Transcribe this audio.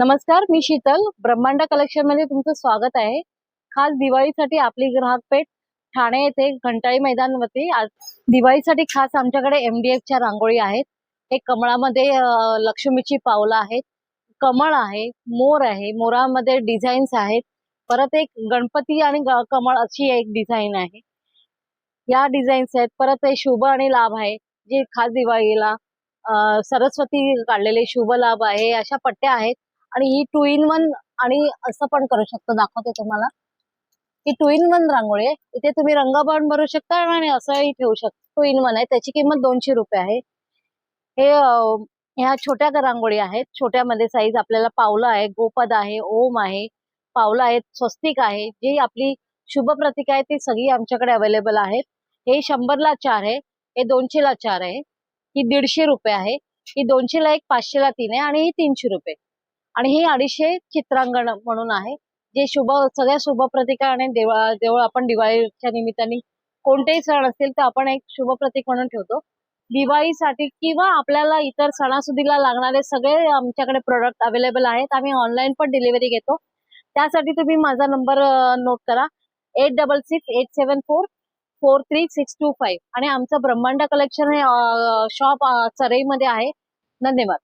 नमस्कार मी शीतल. ब्रह्मांड कलेक्शनमध्ये तुमचं स्वागत आहे. खास दिवाळीसाठी आपली ग्राहक पेठ ठाणे येथे घंटाळी मैदानवरती. आज दिवाळीसाठी खास आमच्याकडे एमडीएफ च्या रांगोळी आहेत. एक कमळामध्ये लक्ष्मीची पावलं आहेत. कमळ आहे मोर आहे मोरामध्ये डिझाईन्स आहेत. परत एक गणपती आणि ग- कमळ अशी एक डिझाईन आहे. या डिझाईन्स आहेत. परत हे शुभ आणि लाभ आहे. जे खास दिवाळीला सरस्वती काढलेले शुभ लाभ आहे. अशा पट्ट्या आहेत. आणि ही टू इन वन आणि असं पण करू शकतो. दाखवते तुम्हाला. ही टू इन वन रांगोळी आहे. इथे तुम्ही रंग पण भरू शकता आणि असंही ठेवू शकता. टू इन वन आहे. त्याची किंमत दोनशे रुपये आहे. हे ह्या छोट्या रांगोळी आहेत. छोट्यामध्ये साईज आपल्याला पावलं आहे गोपद आहे ओम आहे पावलं आहेत स्वस्तिक आहे. जी आपली शुभ प्रतीक आहे ती सगळी आमच्याकडे अवेलेबल आहेत. हे शंभरला चार आहे. हे दोनशेला चार आहे. ही दीडशे रुपये आहे. ही दोनशेला एक पाचशेला तीन आहे. आणि ही तीनशे रुपये. आणि हे अडीचशे चित्रांगण म्हणून आहे. जे शुभ सगळ्या शुभ प्रतिका आणि देवळा जेव्हा आपण दिवाळीच्या निमित्ताने कोणतेही सण असतील तर आपण एक शुभ प्रतीक म्हणून ठेवतो. दिवाळीसाठी किंवा आपल्याला इतर सणासुदीला लागणारे सगळे आमच्याकडे प्रोडक्ट अवेलेबल आहेत. आम्ही ऑनलाईन पण डिलिव्हरी घेतो. त्यासाठी तुम्ही माझा नंबर नोट करा. Eight double six eight seven four four three six two five आणि आमचं ब्रह्मांड कलेक्शन हे शॉप चरईमध्ये आहे. धन्यवाद.